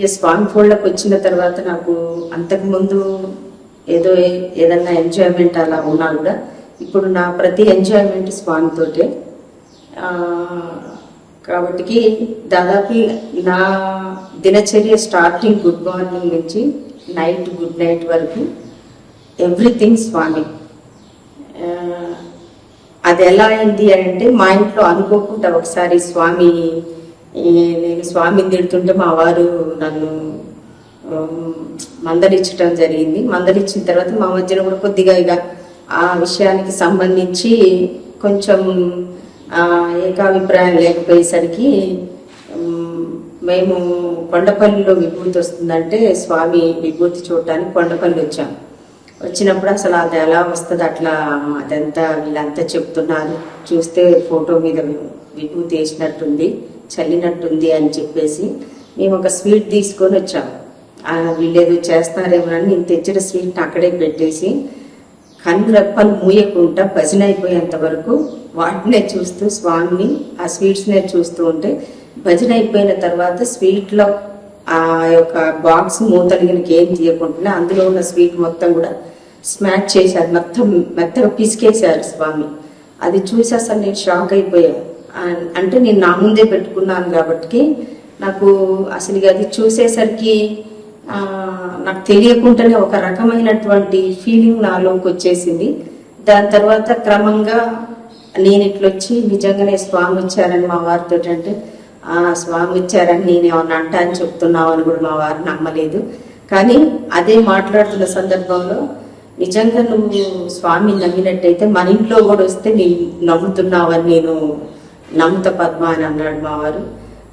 ఈ స్వామి ఫోల్డ్కి వచ్చిన తర్వాత నాకు అంతకుముందు ఏదో ఏ- ఏదన్నా ఎంజాయ్మెంట్ అలా ఉన్నా కూడా ఇప్పుడు నా ప్రతి ఎంజాయ్మెంట్ స్వామితోటే తోటే. కాబట్టి దాదాపు నా దినచర్య స్టార్టింగ్ గుడ్ మార్నింగ్ నుంచి నైట్ గుడ్ నైట్ వరకు ఎవ్రీథింగ్ స్వామి అది ఎలా అయింది అంటే మా ఇంట్లో అనుకోకుండా ఒకసారి స్వామి నేను స్వామిని తిడుతుంటే మా వారు నన్ను ఉమ్, మందలించడం జరిగింది. మందలించిన తర్వాత మా మధ్యన కూడా కొద్దిగా ఇక ఆ విషయానికి సంబంధించి కొంచెం ఏకాభిప్రాయం లేకపోయేసరికి మేము కొండపల్లిలో విభూతి వస్తుందంటే స్వామి విభూతి చూడటానికి కొండపల్లి వచ్చాము వచ్చినప్పుడు అసలు అది ఎలా వస్తుంది అట్లా అదంతా వీళ్ళంతా చెప్తున్నారు. చూస్తే ఫోటో మీద విభూతి వేసినట్టుంది. చల్లినట్టుంది అని చెప్పేసి మేము ఒక స్వీట్ తీసుకొని వచ్చాము ఆ, చేస్తారేమో అని నేను తెచ్చిన స్వీట్ అక్కడే పెట్టేసి కన్ను రెప్పలు మూయకుండా భజన అయిపోయేంత వరకు వాటినే చూస్తూ స్వామిని ఆ స్వీట్స్నే చూస్తూ ఉంటే భజన అయిపోయిన తర్వాత స్వీట్లో ఆ యొక్క బాక్స్ మూతలిగినకి ఏం తీయకుండా అందులో ఉన్న స్వీట్ మొత్తం కూడా స్మాష్ చేశారు. మొత్తం మెత్తగా పిసికేశారు స్వామి. అది చూసి అసలు నేను షాక్ అయిపోయాను. అంటే నేను నా ముందే పెట్టుకున్నాను కాబట్టి నాకు అసలు అది చూసేసరికి నాకు తెలియకుండానే ఒక రకమైనటువంటి ఫీలింగ్ నాలోకి వచ్చేసింది. దాని తర్వాత క్రమంగా నేను ఇట్లొచ్చి నిజంగానే స్వామి వచ్చారని మా వారితో అంటే ఆ స్వామి వచ్చారని నేను ఏమన్నా అంటా అని చెప్తున్నావు అని కూడా మా వారు నమ్మలేదు. కానీ అదే మాట్లాడుతున్న సందర్భంలో నిజంగా నువ్వు స్వామి నమ్మినట్టయితే మన ఇంట్లో కూడా వస్తే నీ నమ్ముతున్నావని నేను నమ్ముత పద్మ అని అన్నాడు మా వారు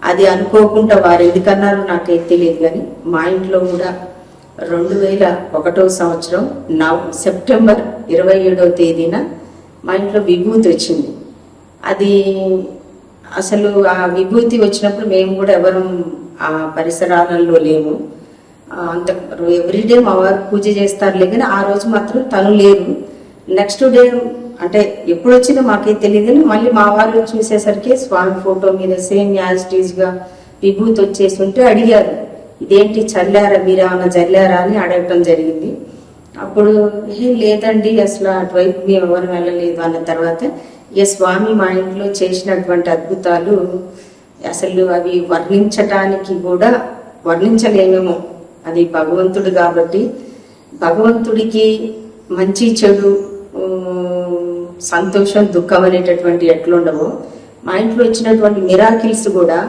అది అనుకోకుండా వారు ఎందుకన్నారో నాకైతే తెలియదు కానీ మా ఇంట్లో కూడా రెండు వేల ఒకటో సంవత్సరం నవ సెప్టెంబర్ ఇరవై ఏడవ తేదీన మా ఇంట్లో విభూతి వచ్చింది. అది అసలు ఆ విభూతి వచ్చినప్పుడు మేము కూడా ఎవరు ఆ పరిసరాలలో లేము. అంత ఎవ్రీడే మా వారు పూజ చేస్తారులే కానీ ఆ రోజు మాత్రం తను లేరు. నెక్స్ట్ డే అంటే ఎప్పుడు వచ్చిందో మాకే తెలియదు కానీ మళ్ళీ మా వాళ్ళు చూసేసరికి స్వామి ఫోటో మీద సేమ్ యాజ్ టీజ్గా విభూతి వచ్చేసి ఉంటే అడిగారు. ఇదేంటి చల్లారా మీరు ఏమన్నా చల్లారా అని అడగటం జరిగింది. అప్పుడు ఏం లేదండి అసలు అటువైపు మేము ఎవరు వెళ్ళలేదు అన్న తర్వాత ఇక స్వామి మా ఇంట్లో చేసినటువంటి అద్భుతాలు అసలు అవి వర్ణించటానికి కూడా వర్ణించలేమేమో. అది భగవంతుడు కాబట్టి భగవంతుడికి మంచి చెడు సంతోషం దుఃఖం అనేటటువంటి ఎట్లుండవో మా ఇంట్లో వచ్చినటువంటి మిరాకిల్స్ కూడా